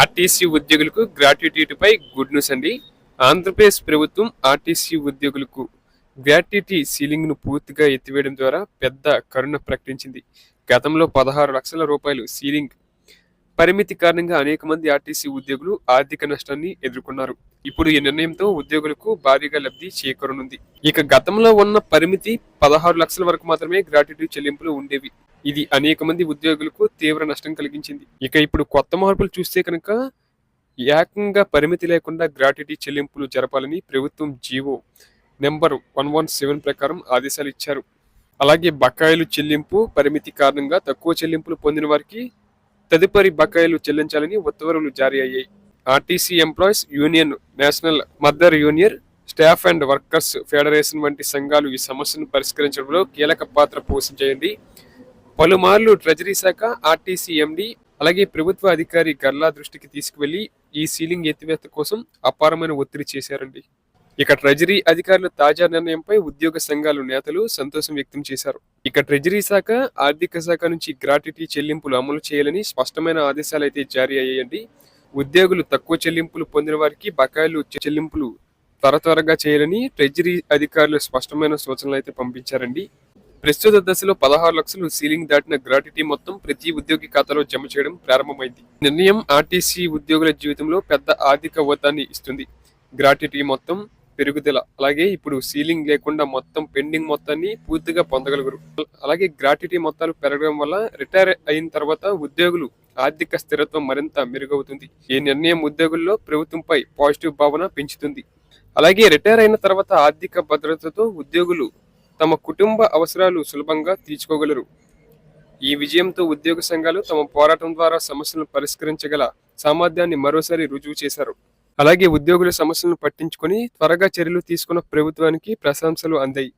RTC ఉద్యోగులకు గ్రాట్యుటీపై good news అండి. ఆంధ్రప్రదేశ్ ప్రభుత్వం ఆర్టీసీ ఉద్యోగులకు గ్రాట్యుటీ సీలింగ్ను పూర్తిగా ఎత్తివేయడం ద్వారా పెద్ద కరుణ ప్రకటించింది. గతంలో పదహారు లక్షల రూపాయలు సీలింగ్ పరిమితి కారణంగా అనేక మంది ఆర్టీసీ ఉద్యోగులు ఆర్థిక నష్టాన్ని ఎదుర్కొన్నారు. ఇప్పుడు ఈ నిర్ణయంతో ఉద్యోగులకు భారీగా లబ్ధి చేకూరనుంది. ఇక గతంలో ఉన్న పరిమితి పదహారు లక్షల వరకు మాత్రమే గ్రాట్యుటీ చెల్లింపులు ఉండేవి. ఇది అనేక మంది ఉద్యోగులకు తీవ్ర నష్టం కలిగించింది. ఇక ఇప్పుడు కొత్త మార్పులు చూస్తే కనుక ఏకంగా పరిమితి లేకుండా గ్రాట్యుటీ చెల్లింపులు జరపాలని ప్రభుత్వం GO number one one seven ప్రకారం ఆదేశాలు ఇచ్చారు. అలాగే బకాయిలు చెల్లింపు పరిమితి కారణంగా తక్కువ చెల్లింపులు పొందిన వారికి తదుపరి బకాయిలు చెల్లించాలని ఉత్తర్వులు జారీ అయ్యాయి. RTC employees union national mother union staff and workers federation వంటి సంఘాలు ఈ సమస్యను పరిష్కరించడంలో కీలక పాత్ర పోషించాయండి. పలుమార్లు ట్రెజరీ శాఖ ఆర్టీసీ ఎండి అలాగే ప్రభుత్వ అధికారి గల్లా దృష్టికి తీసుకువెళ్ళి ఈ సీలింగ్ ఎత్తివేత కోసం అపారమైన ఒత్తిడి చేశారండి. ఇక ట్రెజరీ అధికారుల తాజా నిర్ణయంపై ఉద్యోగ సంఘాలు నేతలు సంతోషం వ్యక్తం చేశారు. ఇక ట్రెజరీ శాఖ ఆర్థిక శాఖ నుంచి గ్రాట్యుటీ చెల్లింపులు అమలు చేయాలని స్పష్టమైన ఆదేశాలు అయితే జారీ అయ్యాయండి. ఉద్యోగులు తక్కువ చెల్లింపులు పొందిన వారికి బకాయిలు చెల్లింపులు త్వర త్వరగా చేయాలని ట్రెజరీ అధికారులు స్పష్టమైన సూచనలు అయితే పంపించారండి. ప్రస్తుత దశలో పదహారు లక్షలు సీలింగ్ దాటిన గ్రాట్యుటీ మొత్తం ప్రతి ఉద్యోగి ఖాతాలో జమ చేయడం ప్రారంభమైంది. నిర్ణయం ఆర్టీసీ ఉద్యోగుల జీవితంలో పెద్ద ఆర్థిక ఓతాన్ని ఇస్తుంది. గ్రాట్యుటీ మొత్తం పెరుగుదల. అలాగే ఇప్పుడు సీలింగ్ లేకుండా మొత్తం పెండింగ్ మొత్తాన్ని పూర్తిగా పొందగలుగురు. అలాగే గ్రాట్యుటీ మొత్తాలు పెరగడం వల్ల రిటైర్ అయిన తర్వాత ఉద్యోగులు ఆర్థిక స్థిరత్వం మరింత మెరుగవుతుంది. ఈ నిర్ణయం ఉద్యోగుల్లో ప్రభుత్వంపై పాజిటివ్ భావన పెంచుతుంది. అలాగే రిటైర్ అయిన తర్వాత ఆర్థిక భద్రతతో ఉద్యోగులు తమ కుటుంబ అవసరాలు సులభంగా తీర్చుకోగలరు. ఈ విజయంతో ఉద్యోగ సంఘాలు తమ పోరాటం ద్వారా సమస్యలను పరిష్కరించగల సామర్థ్యాన్ని మరోసారి రుజువు చేశారు. అలాగే ఉద్యోగుల సమస్యలను పట్టించుకొని త్వరగా చర్యలు తీసుకున్న ప్రభుత్వానికి ప్రశంసలు అందాయి.